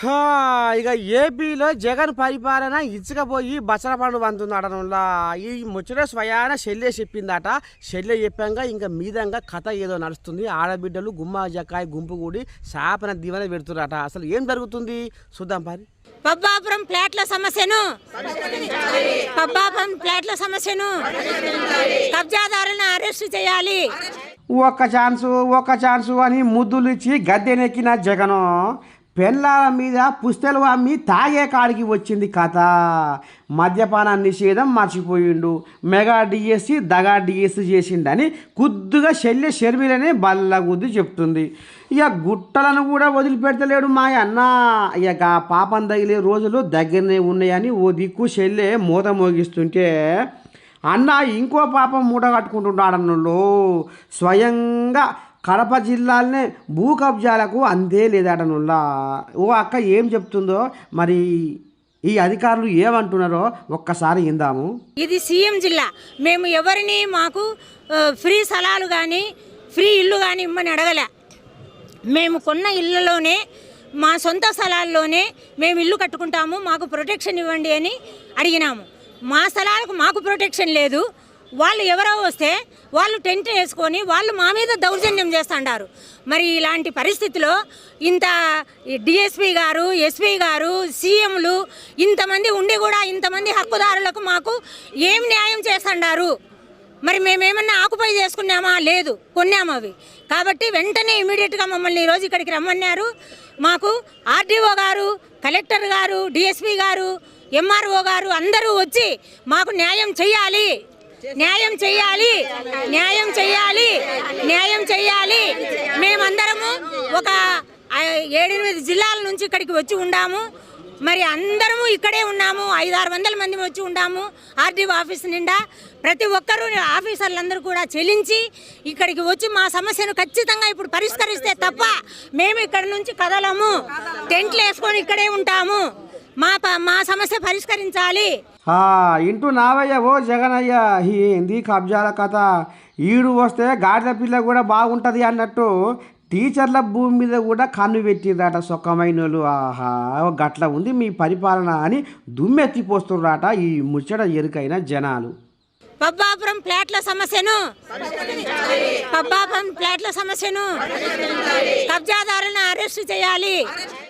హా, ఇక ఏపీలో జగన్ పరిపాలన ఇచ్చకపోయి బసర పండు వంతుందటనులా ఈ ముచ్చట స్వయాన శల్య చెప్పిందట. శల్య చెప్పాక ఇంకా మీదంగా కథ ఏదో నడుస్తుంది. ఆడబిడ్డలు గుమ్మ జకాయ గుంపు కూడి శాపన దీవెన పెడుతున్నారట. అసలు ఏం జరుగుతుంది? చూద్దాం పరి. పబ్బాపురం ప్లాట్ల సమస్యను. పబ్బాపురం ప్లాట్ల సమస్యను. కబ్జాదారులను అరెస్ట్ చేయాలి. ఒక్క ఛాన్సు ఒక్క ఛాన్సు అని ముద్దులు ఇచ్చి గద్దెనెక్కిన జగను. పెళ్ళాల మీద పుస్తలు అమ్మి తాగే కాడికి వచ్చింది కథ. మద్యపాన నిషేధం మర్చిపోయిండు. మెగా డిఎస్సి దగా డిఎస్సి చేసిండని కుద్దుగా శల్య షర్మిలనే బల్లగుద్ది చెప్తుంది. ఇక గుట్టలను కూడా వదిలిపెడతలేడు మా అన్న. ఇక పాపం తగిలే రోజులు దగ్గరనే ఉన్నాయని ఓ దిక్కు శల్యే మూత మోగిస్తుంటే అన్న ఇంకో పాపం మూట కట్టుకుంటున్నాడన్నులో స్వయంగా కడప జిల్లాలనే భూ కబ్జాలకు అందే లేదటనుల్లా. ఓ అక్క ఏం చెప్తుందో మరి ఈ అధికారులు ఏమంటున్నారో ఒక్కసారి ఇందాము ఇది సీఎం జిల్లా. మేము ఎవరిని మాకు ఫ్రీ స్థలాలు కానీ ఫ్రీ ఇల్లు కానీ ఇమ్మని అడగలే. మేము కొన్న ఇళ్ళలోనే మా సొంత స్థలాల్లోనే మేము ఇల్లు కట్టుకుంటాము మాకు ప్రొటెక్షన్ ఇవ్వండి అని అడిగినాము. మా స్థలాలకు మాకు ప్రొటెక్షన్ లేదు. వాళ్ళు ఎవరో వస్తే వాళ్ళు టెంట్ వేసుకొని వాళ్ళు మా మీద దౌర్జన్యం చేస్తుంటారు మరి ఇలాంటి పరిస్థితిలో ఇంత డిఎస్పీ గారు ఎస్పీ గారు సీఎంలు ఇంతమంది ఉండి కూడా ఇంతమంది హక్కుదారులకు మాకు ఏం న్యాయం చేస్తుంటారు మరి మేమేమన్నా ఆకుపై చేసుకున్నామా? లేదు కొన్నాము అవి. కాబట్టి వెంటనే ఇమీడియట్గా మమ్మల్ని ఈరోజు ఇక్కడికి రమ్మన్నారు. మాకు ఆర్డీఓ గారు కలెక్టర్ గారు డిఎస్పీ గారు ఎంఆర్ఓ గారు అందరూ వచ్చి మాకు న్యాయం చేయాలి న్యాయం చెయ్యాలి. న్యాయం చెయ్యాలి. న్యాయం చెయ్యాలి. మేమందరము ఒక ఏడెనిమిది జిల్లాల నుంచి ఇక్కడికి వచ్చి ఉండాము. మరి అందరము ఇక్కడే ఉన్నాము. ఐదారు వందల మంది వచ్చి ఉన్నాము ఆర్డీఓ ఆఫీస్ నిండా ప్రతి ఒక్కరూ ఆఫీసర్లందరూ కూడా చెల్లించి ఇక్కడికి వచ్చి మా సమస్యను ఖచ్చితంగా ఇప్పుడు పరిష్కరిస్తే తప్ప మేము ఇక్కడ నుంచి కదలము. టెంట్లు వేసుకొని ఇక్కడే ఉంటాము. మా ప- మా సమస్య పరిష్కరించాలి. ఆ, ఇంటూ నావయ్య ఓ జగనయ్య ఏంది కబ్జాల కథ? ఈడు వస్తే గాడిద పిల్ల కూడా బాగుంటుంది అన్నట్టు టీచర్ల భూమి మీద కూడా కన్ను పెట్టిందట సొక్కమైనలు ఆహా గట్ల ఉంది మీ పరిపాలన అని దుమ్మెత్తిపోస్తున్నారట ఈ ముచ్చట ఎరుకైన జనాలు. పబ్బాపురం ప్లాట్ల సమస్యను. పబ్బాపురం ప్లాట్ల సమస్యను. కబ్జాదారులను అరెస్ట్ చేయాలి.